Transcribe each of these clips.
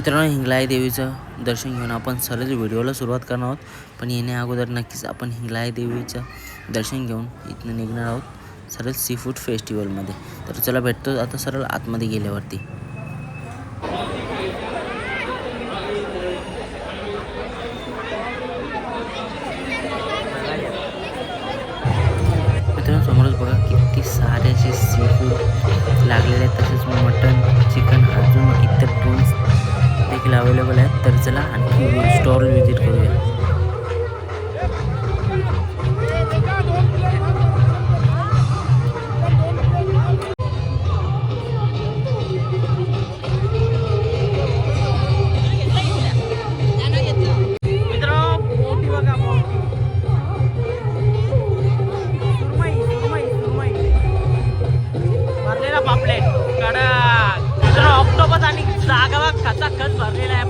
मित्रांनो हिंगलाई देवीचं दर्शन घेऊन आपण सरळ व्हिडिओला सुरुवात करणार आहोत. पण येण्या अगोदर नक्कीच आपण हिंगलाई देवीचं दर्शन घेऊन इथनं निघणार आहोत सरळ सी फूड फेस्टिवलमध्ये तर चला भेटतो आता सरळ आतमध्ये गेल्यावरती. अवेलेबल आहेत तर चला आणखी เกิลสวนพี่แลม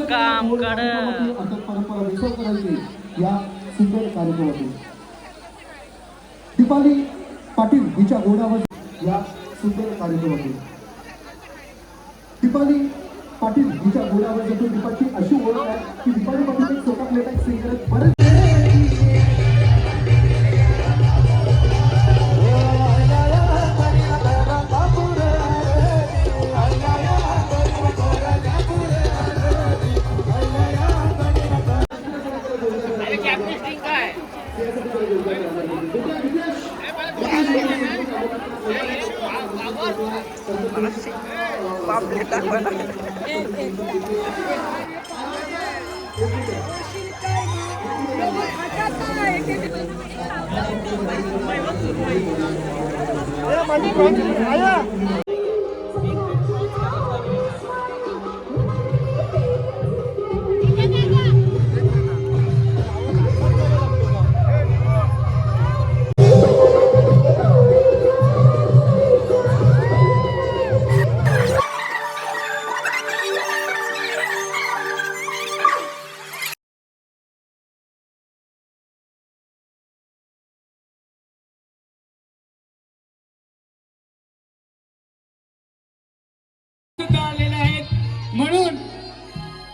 काम कडक अटक परंपरा विसर करायची या सुंदर कार्यक्रमातून दीपाली पाटील हिच्या गोडावर या सुंदर कार्यक्रमातून दीपाली पाटील हिच्या गोडावर जातो. दीपाची अशी ओळख आहे की दीपाली पाटील स्वतः plate singer Mana sih? Ayo, maju, maju. Ayo.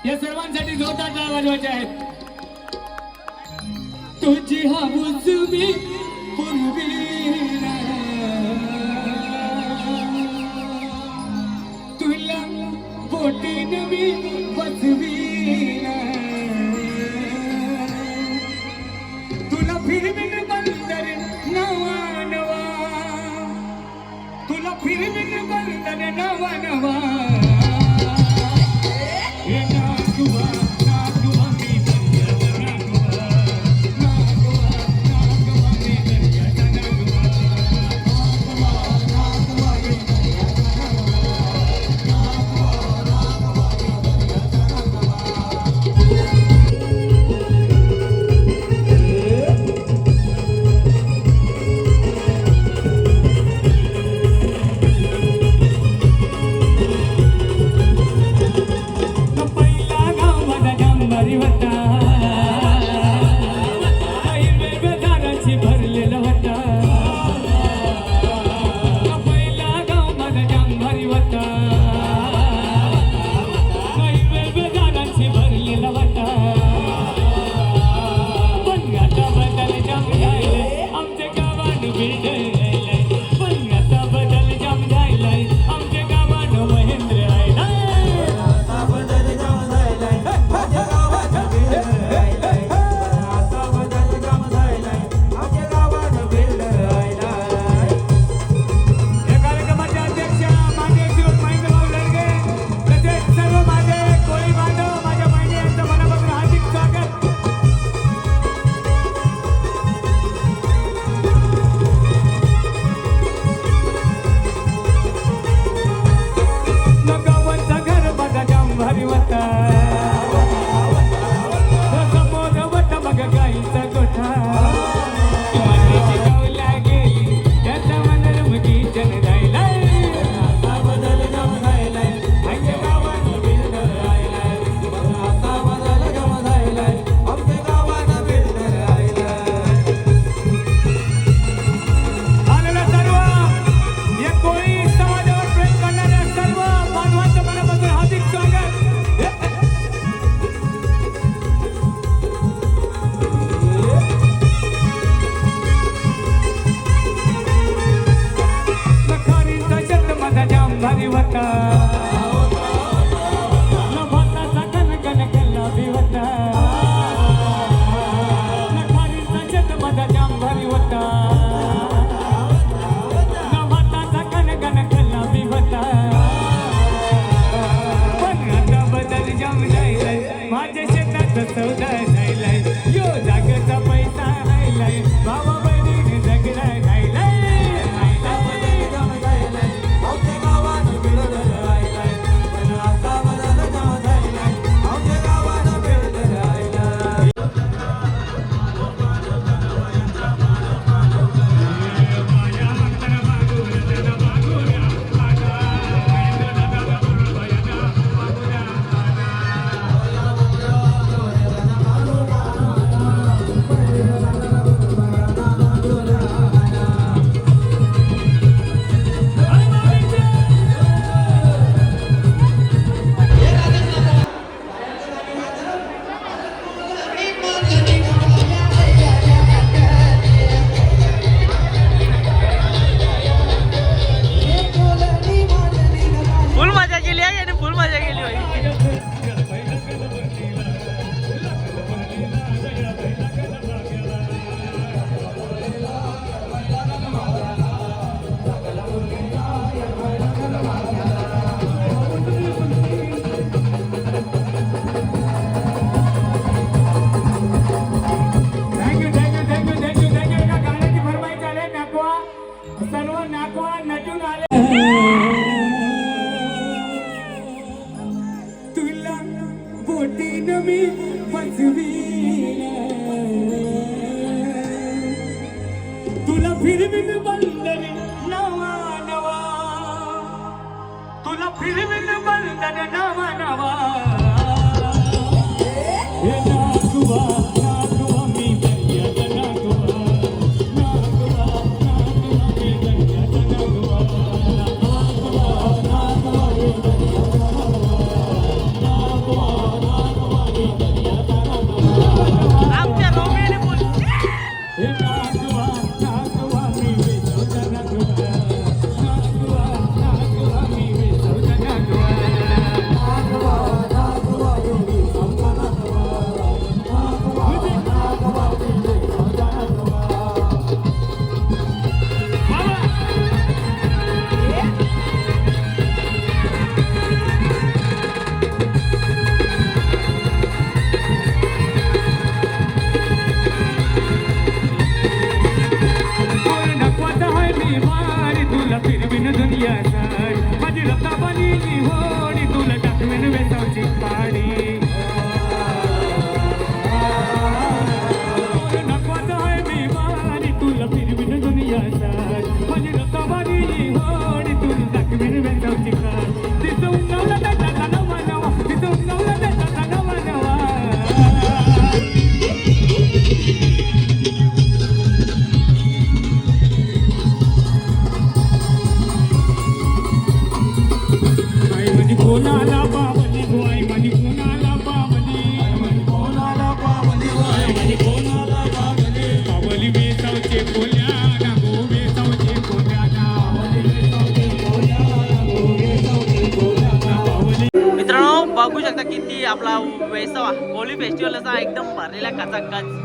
या सर्वांसाठी जोरदार टाळ्या वाजवायच्या आहेत तुझी हाऊस मी पुरवीन तुला बोटीन मी बसवीन तुला फिरवीन बंदर नवा नवा तुला फिरवीन बंदर नवा नवा a cara. असा एकदम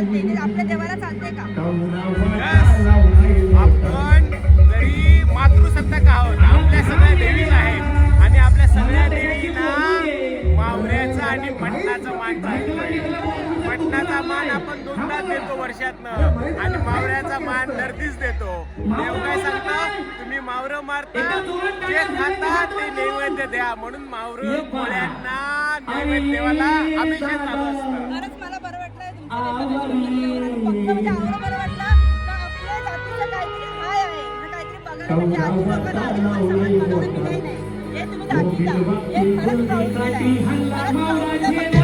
चालते ते आपल्या देवाला चालते का? आपण जरी मातृसत्ताक आहोत. आपल्या सगळ्या देवीला आहेत आणि आपल्या सगळ्या देवीला मावऱ्याचा आणि मटणाचा मान मटणाचा मान आपण दोनदा देतो वर्षातनं. आणि मावऱ्याचा मान दर्दीच देतो. देव काय सांगतो? तुम्ही मावरं मारता जे खाता ते नैवेद्य द्या. म्हणून मावरं कोळ्यांना नैवेद्य देवाला अभिषेक चालू असतं. हे तुम्ही दाखवता हे खरंच प्राऊडफुल आहे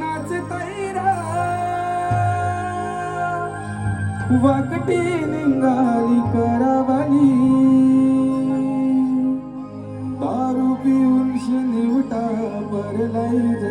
नाच वाकटी निघाली करावली. दारू पिऊन शनिवटा परलाई परलाई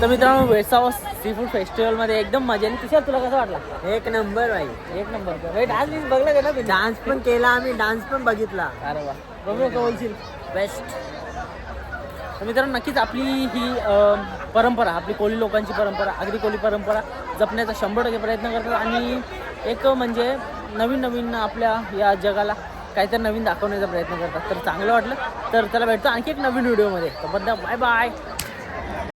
तर मित्रांनो वेसावा सी फूड फेस्टिवलमध्ये एकदम मजा आली. तुषार तुला कसं वाटला? एक नंबर भाई. एक नंबर. हे डान्स बीन्स बघलं का ना डान्स पण केला आम्ही डान्स पण बघितला. अरे वा. बघू का बोलशील बेस्ट तर मित्रांनो नक्कीच आपली ही अं, परंपरा आपली कोळी लोकांची परंपरा आगरी कोळी परंपरा जपण्याचा शंभर टक्के प्रयत्न करतात. आणि एक म्हणजे नवीन नवीन आपल्या या जगाला काहीतरी नवीन दाखवण्याचा प्रयत्न करतात. तर चांगलं वाटलं. तर त्याला भेटतो आणखी एक नवीन व्हिडिओमध्ये तर बद्दल बाय बाय